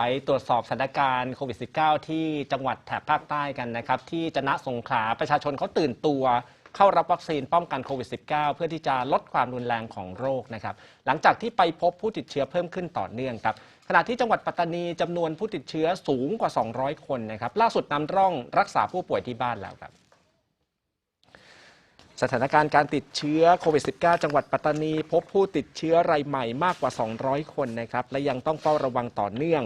ไปตรวจสอบสถานการณ์โควิด -19 ที่จังหวัดแถบภาคใต้กันนะครับ ที่จะนะสงขลาประชาชนเขาตื่นตัวเข้ารับวัคซีนป้องกันโควิด -19 เพื่อที่จะลดความรุนแรงของโรคนะครับ หลังจากที่ไปพบผู้ติดเชื้อเพิ่มขึ้นต่อเนื่องครับขณะที่จังหวัดปัตตานีจำนวนผู้ติดเชื้อสูงกว่า 200 คนนะครับ ล่าสุดนำร่องรักษาผู้ป่วยที่บ้านแล้วครับ สถานการณ์การติดเชื้อโควิด -19 จังหวัดปัตตานี พบผู้ติดเชื้อรายใหม่มากกว่า 200 คนนะครับ และยังต้องเฝ้าระวังต่อเนื่อง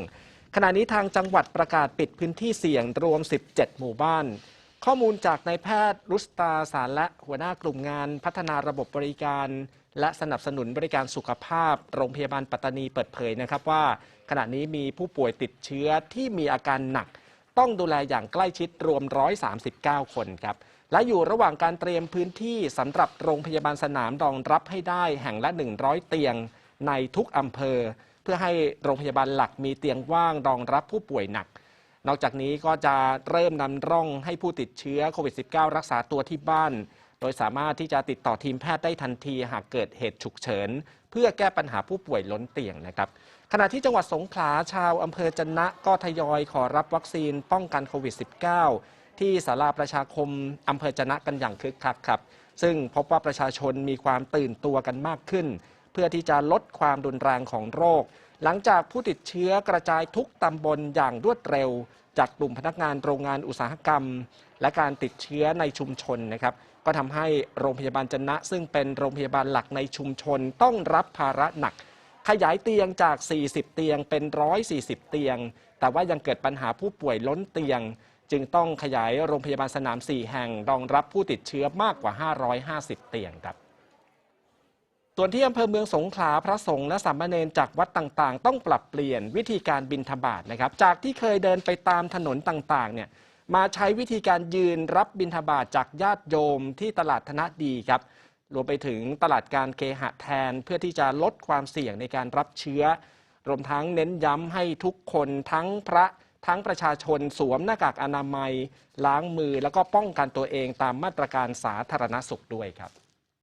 ขณะนี้ทางจังหวัดประกาศปิดพื้นที่เสี่ยงรวม 17 หมู่บ้าน ข้อมูลจากนายแพทย์รุสตาสารและหัวหน้ากลุ่มงานพัฒนาระบบบริการ และสนับสนุนบริการสุขภาพ โรงพยาบาลปัตตานีเปิดเผยนะครับว่า ขณะนี้มีผู้ป่วยติดเชื้อที่มีอาการหนัก ต้องดูแลอย่างใกล้ชิดรวม 139 คนครับ และอยู่ระหว่างการเตรียมพื้นที่สำหรับโรงพยาบาลสนามรองรับให้ได้แห่งละ 100 เตียงในทุกอำเภอ เพื่อให้โรงพยาบาลหลักมีเตียงว่างรองรับผู้ป่วยหนัก นอกจากนี้ก็จะเริ่มนำร่องให้ผู้ติดเชื้อโควิด -19 รักษาตัวที่บ้าน โดยสามารถที่จะติดต่อทีมแพทย์ได้ทันทีหากเกิดเหตุฉุกเฉิน เพื่อแก้ปัญหาผู้ป่วยล้นเตียงนะครับขณะที่จังหวัดสงขลาชาวอำเภอจันนะก็ทยอยขอรับวัคซีนป้องกันโควิด -19 ที่ศาลาประชาคมอำเภอจันนะกันอย่างคึกคักครับ ซึ่งพบว่าประชาชนมีความตื่นตัวกันมากขึ้น เพื่อที่จะลดความรุนแรงของโรค หลังจากผู้ติดเชื้อกระจายทุกตำบลอย่างรวดเร็ว จากกลุ่มพนักงานโรงงานอุตสาหกรรม และการติดเชื้อในชุมชนนะครับก็ทำให้โรงพยาบาลจันนะ ซึ่งเป็นโรงพยาบาลหลักในชุมชนต้องรับภาระหนัก ขยายเตียงจาก 40 เตียงเป็น 140 เตียง แต่ว่ายังเกิดปัญหาผู้ป่วยล้นเตียง จึงต้องขยายโรงพยาบาลสนาม 4 แห่งรองรับผู้ติดเชื้อมากกว่า 550 เตียงครับ ส่วนที่อำเภอเมืองสงขลาพระสงฆ์และสามเณรจากวัดต่างๆ ต้องปรับเปลี่ยนวิธีการบินทบาทนะครับ จากที่เคยเดินไปตามถนนต่างๆเนี่ยมาใช้วิธีการยืนรับบินทบาทจากญาติโยมที่ตลาดธนดีครับรวมไปถึงตลาดการเคหะแทนเพื่อที่จะลดความเสี่ยงในการรับเชื้อ รวมทั้งเน้นย้ำให้ทุกคนทั้งพระทั้งประชาชนสวมหน้ากากอนามัย ล้างมือแล้วก็ป้องกันตัวเองตามมาตรการสาธารณสุขด้วยครับ